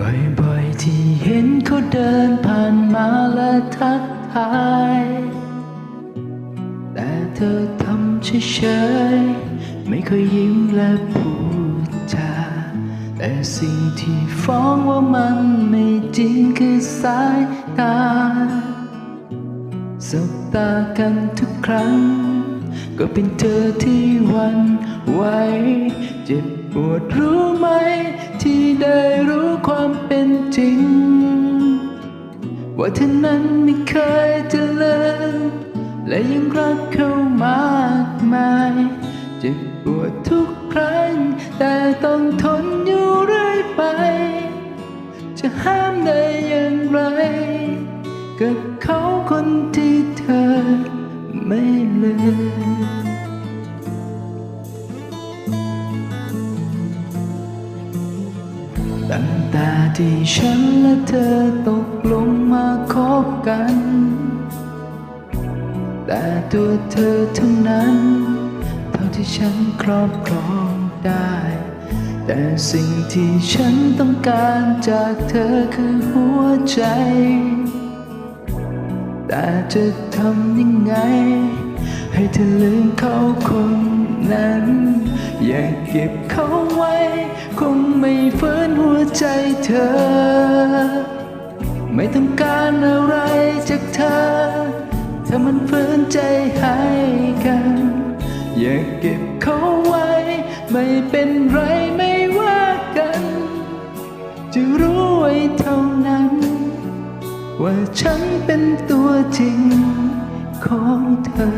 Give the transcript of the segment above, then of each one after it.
บ่อยๆที่เห็นเขาเดินผ่านมาและทักทาย แต่เธอทำเฉยๆไม่เคยยิ้มและพูดจาแต่สิ่งที่ฟ้องว่ามันไม่จริงคือสายตาสบตากันทุกครั้ง ก็เป็นเธอที่วันไหวเจ็บปวดรู้ไหมที่ ได้รู้ความเป็นจริง ว่าเธอนั้นไม่เคยจะเจริญและยังรักเขามากมายเจ็บปวดทุกครั้ง แต่ต้องทนอยู่เรื่อยไป จะห้ามได้อย่างไร กับเขาคนที่เธอไม่เลือก ที่ฉันและเธอตกลงมาคบกัน แต่ตัวเธอเท่านั้น เท่าที่ฉันครอบครองได้ แต่สิ่งที่ฉันต้องการจากเธอคือหัวใจ แต่จะทำยังไง ให้เธอลืมเขาคนนั้น อยากเก็บเขาไว้ คงไม่ฟื้นหัวใจเธอ ไม่ต้องการอะไรจากเธอ ถ้ามันฝืนใจให้กัน อยากเก็บเขาไว้ ไม่เป็นไรไม่ว่ากัน จะรู้ไว้เท่านั้น ว่าฉันเป็นตัวจริง ของเธอ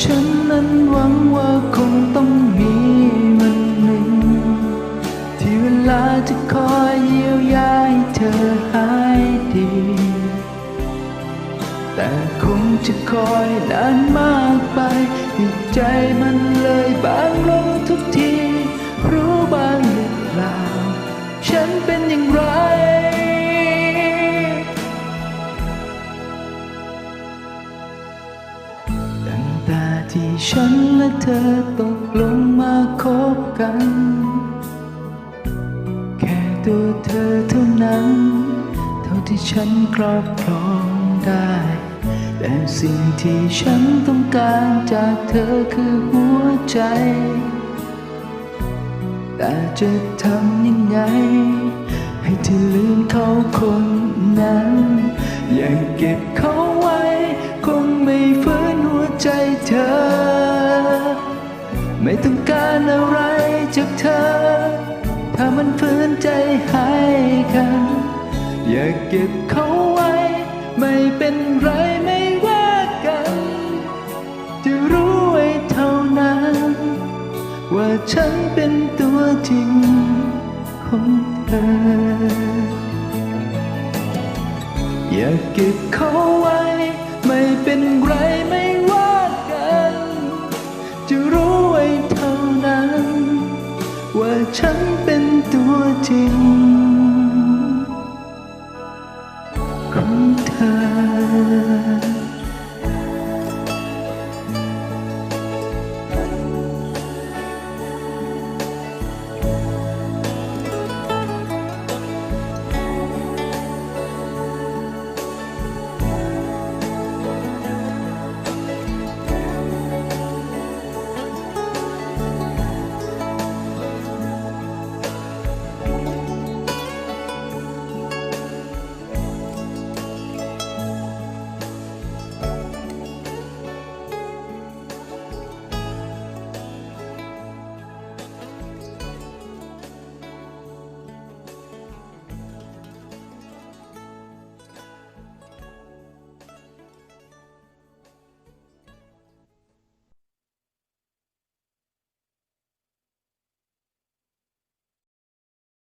ฉันนั้นหวังว่าคงต้องมีวันหนึ่ง ที่เวลาจะคอยเยียวยาให้เธอหายดี แต่คงจะคอยนานมากไปใจมันเลยบางลงทุกที รู้บ้างหรือเปล่า ฉันเป็นอย่างไร ที่ฉันและเธอตกลงมาคบกัน แค่ตัวเธอเท่านั้น เท่าที่ฉันครอบครองได้ แต่สิ่งที่ฉันต้องการจากเธอคือหัวใจ แต่จะทำยังไง ให้เธอลืมเขาคนนั้น อยาเก็บเขาไว้คงไม่ ใจเธอ ไม่ต้องการอะไรจากเธอ ถ้ามันฝืนใจให้กัน อย่ากเก็บเขาไว้ ไม่เป็นไรไม่ว่ากัน จะรู้ไว้เท่านั้น ว่าฉันเป็นตัวจริงของเธออย่ากเก็บเขาไว้ ไม่เป็นไรไม่ จะรู้ไว้เท่านั้น ว่าฉันเป็นตัวจริง